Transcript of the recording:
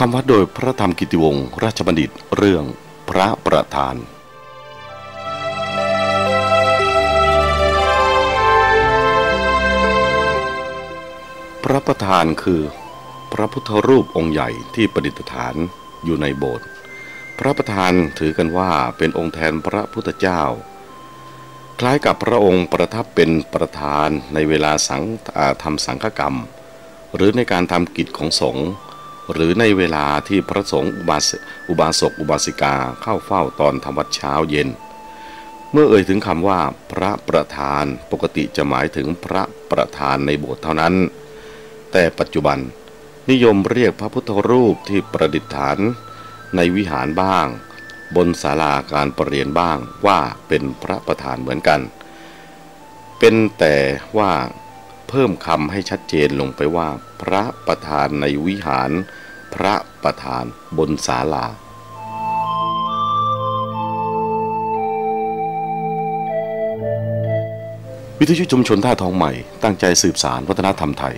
คำวัดโดยพระธรรมกิติวงศ์ราชบัณฑิตเรื่องพระประธาน พระประธานคือ พระพุทธรูปองค์ใหญ่ที่ประดิษฐานอยู่ในโบสถ์พระประธานถือกันว่าเป็นองค์แทนพระพุทธเจ้า คล้ายกับพระองค์ประทับเป็นประธานในเวลาสังทำสังฆกรรม หรือในการทำกิจของสงฆ์ หรือในเวลาที่พระสงฆ์อุบาสกอุบาสิกาเข้าเฝ้าตอนทำวัดเช้าเย็น เมื่อเอ่ยถึงคำว่าพระประธานปกติจะหมายถึงพระประธานในโบสถ์เท่านั้น แต่ปัจจุบันนิยมเรียกพระพุทธรูปที่ประดิษฐานในวิหารบ้าง บนศาลาการประเรียนบ้างว่าเป็นพระประธานเหมือนกัน เป็นแต่ว่า เพิ่มคำให้ชัดเจนลงไปว่า พระประธานในวิหาร พระประธานบนศาลาวิทยุชุมชนท่าทองใหม่ตั้งใจสืบสารวัฒนธรรมไทย